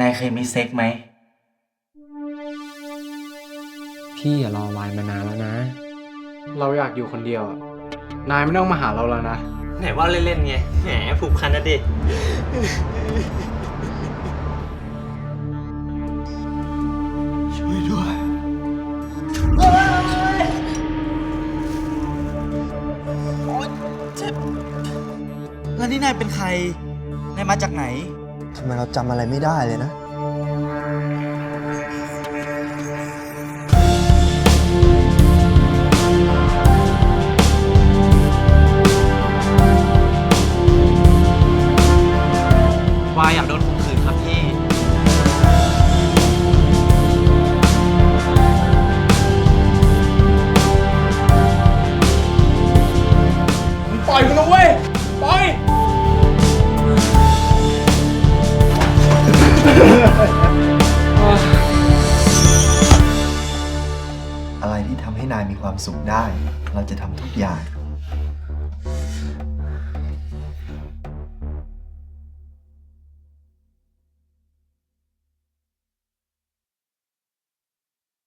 นายเคยมีเซ็กไหม พี่อย่ารอวายมานานแล้วนะ เราอยากอยู่คนเดียวอะนายไม่ต้องมาหาเราแล้วนะ ไหนว่าเล่นๆไง แหมผูกพันนะดิช่วยด้วยโอ๊ยเจ็บแล้วนี่นายเป็นใคร นายมาจากไหน ทำไมเราจำอะไรไม่ได้เลยนะ วายอยากโดนข่มขืนครับพี่ ปล่อยกูนะเว้ยปล่อย อะไรที่ทำให้นายมีความสุขได้ เราจะทำทุกอย่าง